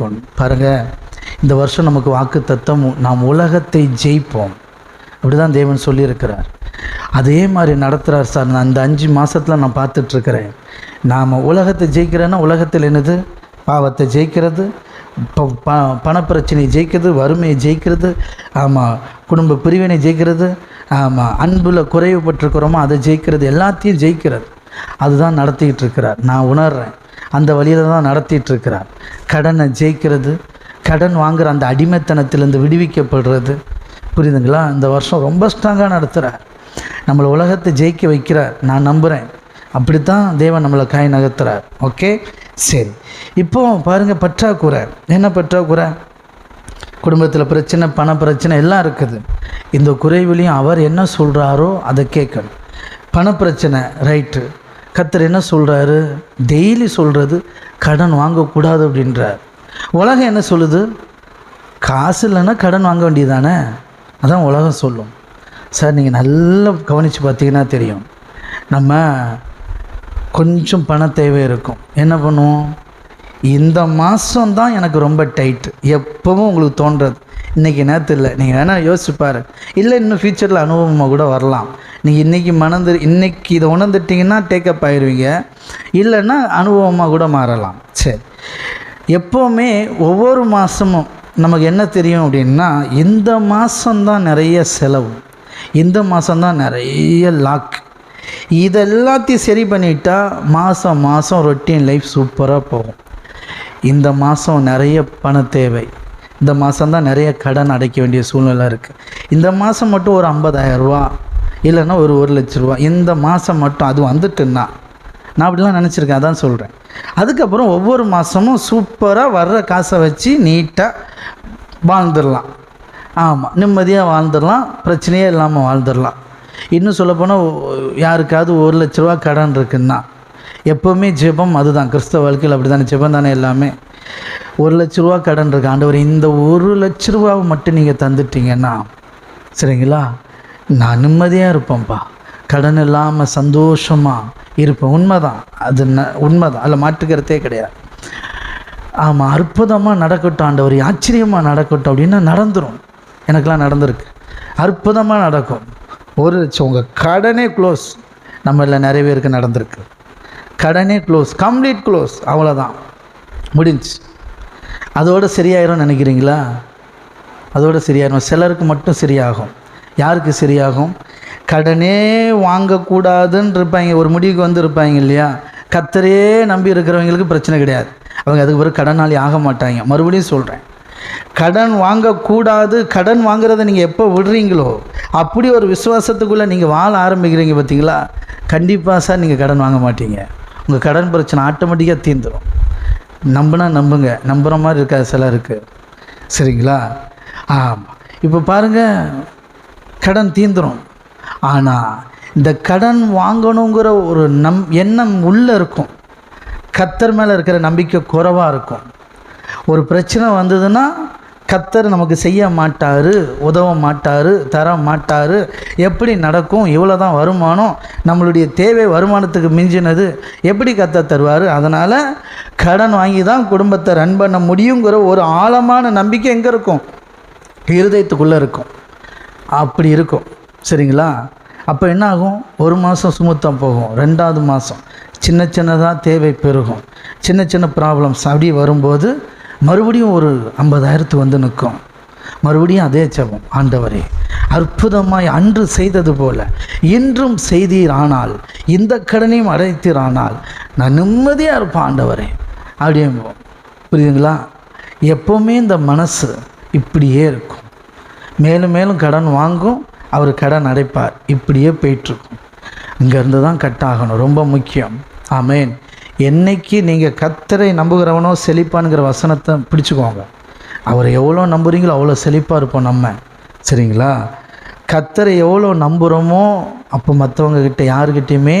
ஜெயிக்கணும் பாருங்கள் இந்த வருஷம் நமக்கு வாக்கு தத்தம் நாம் உலகத்தை ஜெயிப்போம். அப்படி தான் தேவன் சொல்லியிருக்கிறார். அதே மாதிரி நடத்துகிறார் சார். நான் இந்த அஞ்சு மாதத்தில் நான் பார்த்துட்ருக்கிறேன். நாம் உலகத்தை ஜெயிக்கிறேன்னா உலகத்தில் என்னது? பாவத்தை ஜெயிக்கிறது ப ப பணப்பிரச்சனையை ஜெயிக்கிறது வறுமையை ஜெயிக்கிறது ஆமாம் குடும்ப பிரிவினை ஜெயிக்கிறது ஆமாம் அன்பில் குறைவுபட்டிருக்கிறோமோ அதை ஜெயிக்கிறது எல்லாத்தையும் ஜெயிக்கிறது. அதுதான் நடத்திக்கிட்டு இருக்கிறார். நான் உணர்றேன். அந்த வழியில் தான் நடத்திட்டு இருக்கிறார் கடனை ஜெயிக்கிறது கடன் வாங்குற அந்த அடிமைத்தனத்திலேருந்து விடுவிக்கப்படுறது. புரியுதுங்களா? இந்த வருஷம் ரொம்ப ஸ்ட்ராங்காக நடத்துகிறார் நம்மளை உலகத்தை ஜெயிக்க வைக்கிறார். நான் நம்புகிறேன் அப்படித்தான் தேவன் நம்மளை காய் நகர்த்துறார். ஓகே? சரி. இப்போ பாருங்கள் பற்றாக்குறை. என்ன பற்றாக்குறை? குடும்பத்தில் பிரச்சனை பண பிரச்சனை எல்லாம் இருக்குது. இந்த குறைவிலையும் அவர் என்ன சொல்கிறாரோ அதை கேட்கணும். பணப்பிரச்சனை ரைட்டு கத்தர் என்ன சொல்கிறாரு டெய்லி சொல்கிறது கடன் வாங்கக்கூடாது அப்படின்றார். உலகம் என்ன சொல்லுது? காசு இல்லைன்னா கடன் வாங்க வேண்டியதானே அதான் உலகம் சொல்லும். சார் நீங்கள் நல்லா கவனித்து பார்த்தீங்கன்னா தெரியும். நம்ம கொஞ்சம் பண தேவை இருக்கும். என்ன பண்ணுவோம்? இந்த மாதம் தான் எனக்கு ரொம்ப டைட்டு எப்பவும் உங்களுக்கு தோன்றது. இன்றைக்கி நேரத்தில் இல்லை நீங்கள் வேணால் யோசிப்பார் இல்லை இன்னும் ஃப்யூச்சரில் அனுபவமாக கூட வரலாம். நீங்கள் இன்றைக்கி மணந்து இன்றைக்கி இதை உணர்ந்துட்டிங்கன்னா டேக்கப் ஆயிடுவீங்க இல்லைன்னா அனுபவமாக கூட மாறலாம். சரி. எப்போவுமே ஒவ்வொரு மாதமும் நமக்கு என்ன தெரியும் அப்படின்னா இந்த மாதம்தான் நிறைய செலவு. இந்த மாதம்தான் நிறைய லாக் இதெல்லாத்தையும் சரி பண்ணிட்டா மாதம் மாதம் ரொட்டீன் லைஃப் சூப்பராக போகும். இந்த மாதம் நிறைய பண தேவை. இந்த மாதம்தான் நிறைய கடன் அடைக்க வேண்டிய சூழ்நிலை இருக்குது இந்த மாதம் மட்டும் ஒரு 50000 ரூபா இல்லைன்னா ஒரு ஒரு லட்ச ரூபா. இந்த மாதம் மட்டும் அது வந்துட்டுன்னா. நான் அப்படிலாம் நினச்சிருக்கேன் அதான் சொல்கிறேன் அதுக்கப்புறம் ஒவ்வொரு மாதமும் சூப்பராக வர்ற காசை வச்சு நீட்டாக வாழ்ந்துடலாம். ஆமாம் நிம்மதியாக வாழ்ந்துடலாம் பிரச்சனையே இல்லாமல் வாழ்ந்துடலாம். இன்னும் சொல்லப்போனால் யாருக்காவது ஒரு லட்ச ரூபா கடன் இருக்குன்னா எப்போவுமே ஜெபம் அதுதான். கிறிஸ்தவ வாழ்க்கையில் அப்படி தானே ஜெபம் தானே எல்லாமே. ஒரு லட்ச ரூபா கடன் இருக்கு. ஆண்டவர் இந்த ஒரு லட்ச ரூபாவை மட்டும் நீங்கள் தந்துட்டீங்கன்னா சரிங்களா? நான் நிம்மதியாக இருப்பேன்ப்பா. கடன் இல்லாமல் சந்தோஷமாக இருப்பேன். உண்மைதான். அது ந உண்மைதான். அதில் மாற்றுக்கிறதே கிடையாது. ஆமாம் அற்புதமாக நடக்கட்டும் ஆண்டவர். ஆச்சரியமாக நடக்கட்டும் அப்படின்னா நடந்துடும் எனக்கெல்லாம் நடந்திருக்கு. அற்புதமாக நடக்கும். ஒரு லட்சம் உங்கள் கடனே க்ளோஸ் நம்மளில் நிறைய பேருக்கு நடந்திருக்கு. கடனே க்ளோஸ் கம்ப்ளீட் க்ளோஸ் அவ்வளோதான் முடிஞ்சு அதோடு சரியாயிரும் நினைக்கிறீங்களா? அதோட சரியாயிரும். சிலருக்கு மட்டும் சரியாகும். யாருக்கு சரியாகும்? கடனே வாங்கக்கூடாதுன்னு இருப்பாங்க ஒரு முடிவுக்கு வந்து இருப்பாங்க இல்லையா? கத்தரையே நம்பி இருக்கிறவங்களுக்கு பிரச்சனை கிடையாது. அவங்க அதுக்கு பிறகு கடனாளி ஆக மாட்டாங்க. மறுபடியும் சொல்கிறேன் கடன் வாங்கக்கூடாது. கடன் வாங்குறதை நீங்கள் எப்போ விடுறீங்களோ அப்படி ஒரு விசுவாசத்துக்குள்ளே நீங்கள் வாழ ஆரம்பிக்கிறீங்க பார்த்தீங்களா? கண்டிப்பாக சார் நீங்கள் கடன் வாங்க மாட்டீங்க. உங்கள் கடன் பிரச்சனை ஆட்டோமேட்டிக்காக தீர்ந்துடும் நம்பினா நம்புங்க. நம்புகிற மாதிரி இருக்காது சிலருக்கு. சரிங்களா? ஆமாம் இப்போ பாருங்கள் கடன் தீந்துடும் ஆனால் இந்த கடன் வாங்கணுங்கிற ஒரு நம் எண்ணம் உள்ளே இருக்கும். கத்தர் மேலே இருக்கிற நம்பிக்கை குறைவாக இருக்கும். ஒரு பிரச்சனை வந்ததுன்னா கத்தர் நமக்கு செய்ய மாட்டார் உதவ மாட்டார் தர மாட்டார். எப்படி நடக்கும் இவ்வளோ தான் வருமானம் நம்மளுடைய தேவை வருமானத்துக்கு மிஞ்சினது எப்படி கத்தர் தருவார்? அதனால் கடன் வாங்கி தான் குடும்பத்தை ரன் பண்ண முடியுங்கிற ஒரு ஆழமான நம்பிக்கை எங்கே இருக்கும்? இருதயத்துக்குள்ளே இருக்கும். அப்படி இருக்கும். சரிங்களா? அப்போ என்ன ஆகும் ஒரு மாதம் சுமூத்தாக போகும். ரெண்டாவது மாதம் சின்ன சின்னதாக தேவை பெருகும். சின்ன சின்ன ப்ராப்ளம்ஸ் அப்படி வரும்போது மறுபடியும் ஒரு ஐம்பதாயிரத்து வந்து நிற்கும். மறுபடியும் அதே ஜபம். ஆண்டவரே அற்புதமாய் அன்று செய்தது போல இன்றும் செய்தீர் ஆனால் இந்த கடனையும் அடைத்தீர் ஆனால் நான் நிம்மதியாக இருப்பேன் ஆண்டவரே. அப்படியே புரியுதுங்களா? எப்போவுமே இந்த மனசு இப்படியே இருக்கும். மேலும் மேலும் கடன் வாங்கும் அவர் கடன் அடைப்பார். இப்படியே போயிட்டுருக்கும். இங்கேருந்து தான் கட் ஆகணும் ரொம்ப முக்கியம். ஆமேன். என்னைக்கு நீங்கள் கத்தரை நம்புகிறவனோ செழிப்பானுங்கிற வசனத்தை பிடிச்சிக்குவாங்க அவரை எவ்வளோ நம்புகிறீங்களோ அவ்வளோ செழிப்பாக இருப்போம் நம்ம. சரிங்களா? கத்தரை எவ்வளோ நம்புகிறோமோ அப்போ மற்றவங்கக்கிட்ட யாருக்கிட்டேயுமே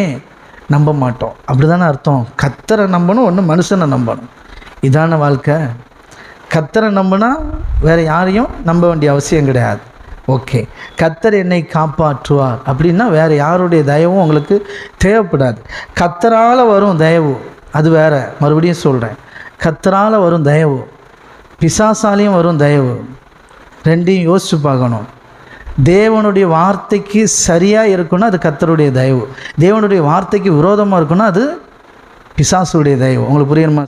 நம்ப மாட்டோம். அப்படி தானே அர்த்தம். கத்தரை நம்பணும் ஒன்று மனுஷனை நம்பணும். இதான வாழ்க்கை. கத்தரை நம்பினா வேறு யாரையும் நம்ப வேண்டிய அவசியம் கிடையாது. ஓகே கத்தர் என்னை காப்பாற்றுவார். அப்படின்னா வேறு யாருடைய தயவும் உங்களுக்கு தேவைப்படாது. கத்தரால் வரும் தயவு. அது வேறு. மறுபடியும் சொல்கிறேன் கத்தரால் வரும் தயவு. பிசாசாலையும் வரும் தயவு. ரெண்டையும் யோசிச்சு பார்க்கணும். தேவனுடைய வார்த்தைக்கு சரியாக இருக்குன்னா அது கத்தருடைய தயவு. தேவனுடைய வார்த்தைக்கு விரோதமாக இருக்குன்னா அது பிசாசுடைய தயவு. உங்களுக்கு புரியணுமா